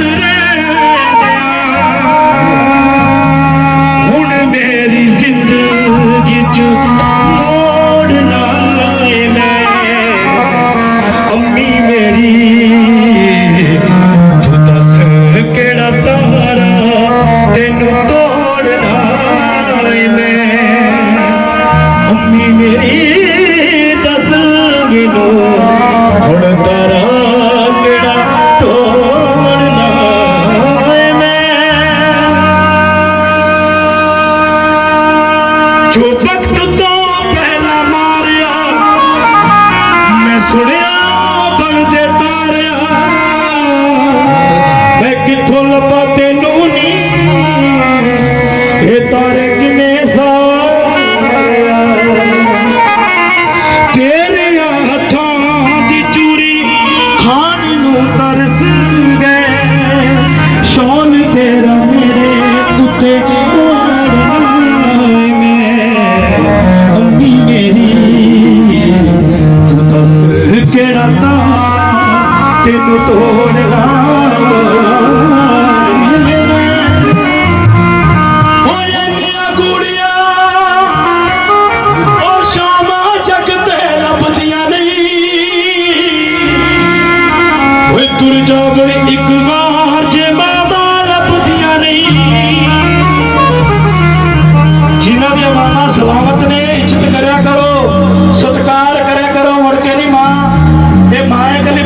Hallelujah.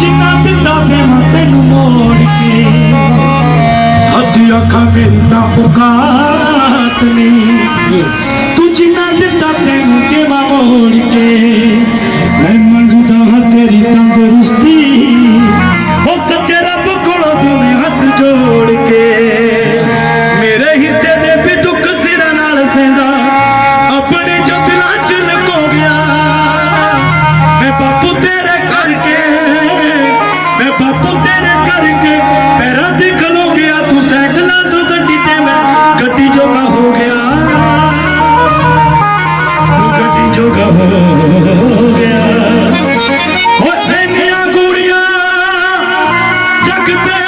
ਜਿੰਨਾ ਦਿੰਦਾ ਦੇਵਾਂ ਤੈਨੂੰ ਮੋੜ ਕੇ। ਅੱਜ ਅੱਖਾਂ ਮਿਲਦਾ ਪੁਕਾਤ ਨਹੀਂ। ਤੂੰ ਜਿੰਨਾ ਦਿੰਦਾ ਤੈਨੂੰ ਦੇਵਾਂ ਮੋੜ ਕੇ। Goodbye.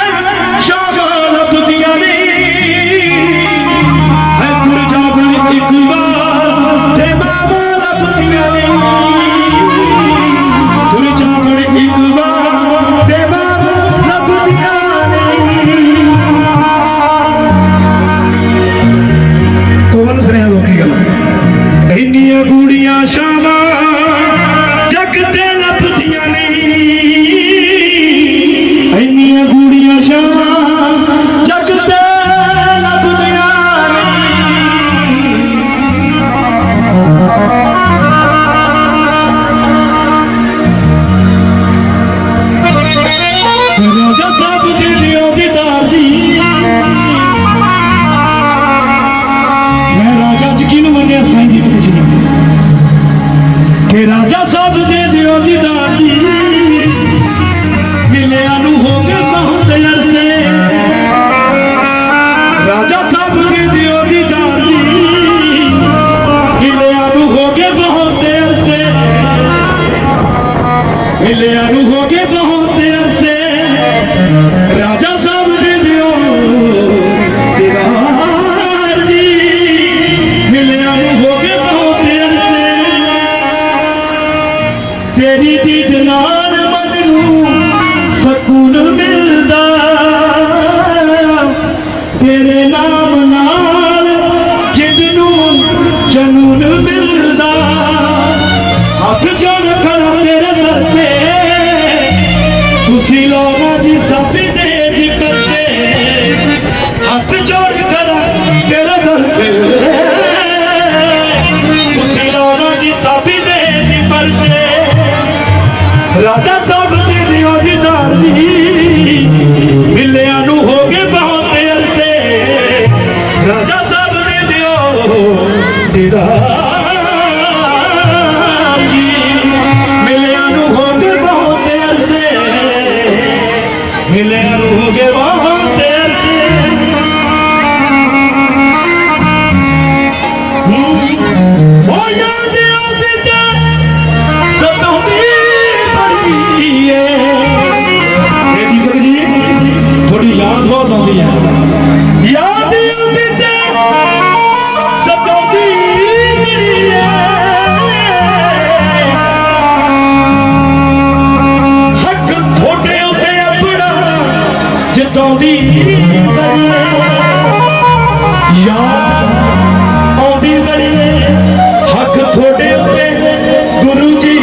राजा ਜਦੋਂ ਬੜੀਏ ਯਾਦ ਆਉਂਦੀ ਬੜੀਏ ਹੱਥ ਤੁਹਾਡੇ ਉੱਤੇ। ਗੁਰੂ ਜੀ,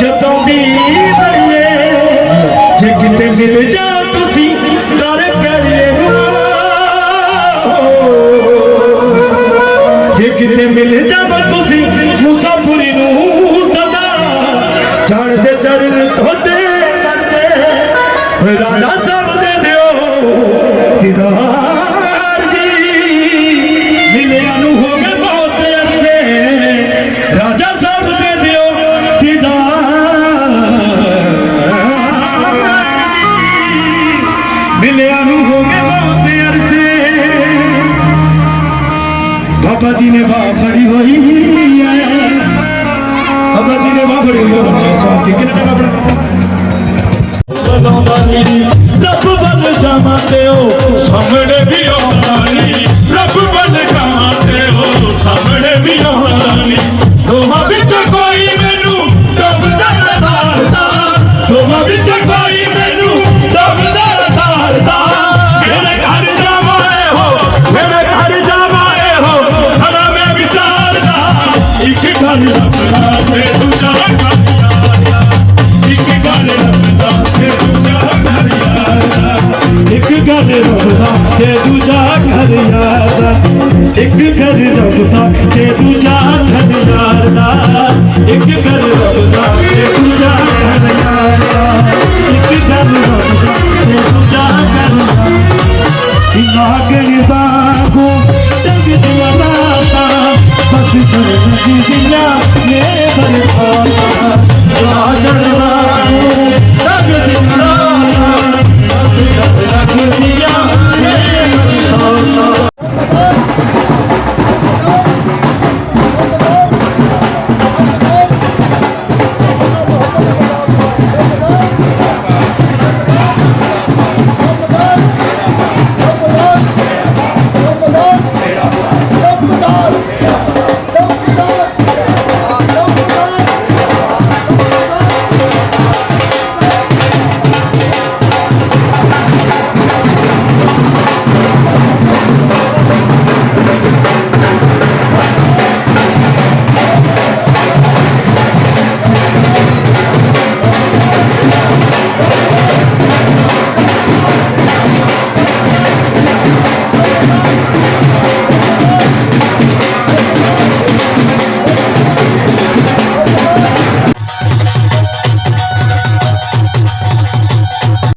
ਜਦੋਂ ਬੜੀਏ ਜੇ ਕਿਤੇ ਮਿਲ ਜਾ ਤੁਸੀਂ ਦਰ ਬਾਬਾ ਜੀ ਨੇ ਬਾਹ ਫੜੀ ਹੋਈ ਹੈ ਬਾਬਾ ਜੀ ਨੇ ਬਾਹ ਫੜੀ ਹੋਈ ਹੈ ਸਵਾਤੀ ਕਿੰਨਾ ਟਾਈਮ ਆਪਣਾ ਬਲਾਉਂਦਾ ਨਹੀਂ ਰੱਬ ਵੱਲ ਜਾਵਾਂ ਤੇ ਉਹ ਸਾਹਮਣੇ ਵੀ ਆਉਂਦਾ ਨਹੀਂ ਰੱਬ ਤੇ ਦੂਜਾ ਘਰ ਯਾਰਾ ਇੱਕ ਘਰ ਰੱਬ ਦਾ ਤੇ ਦੂਜਾ ਘਰ ਯਾਰਾ ਇੱਕ ਘਰ ਰੱਬ ਦਾ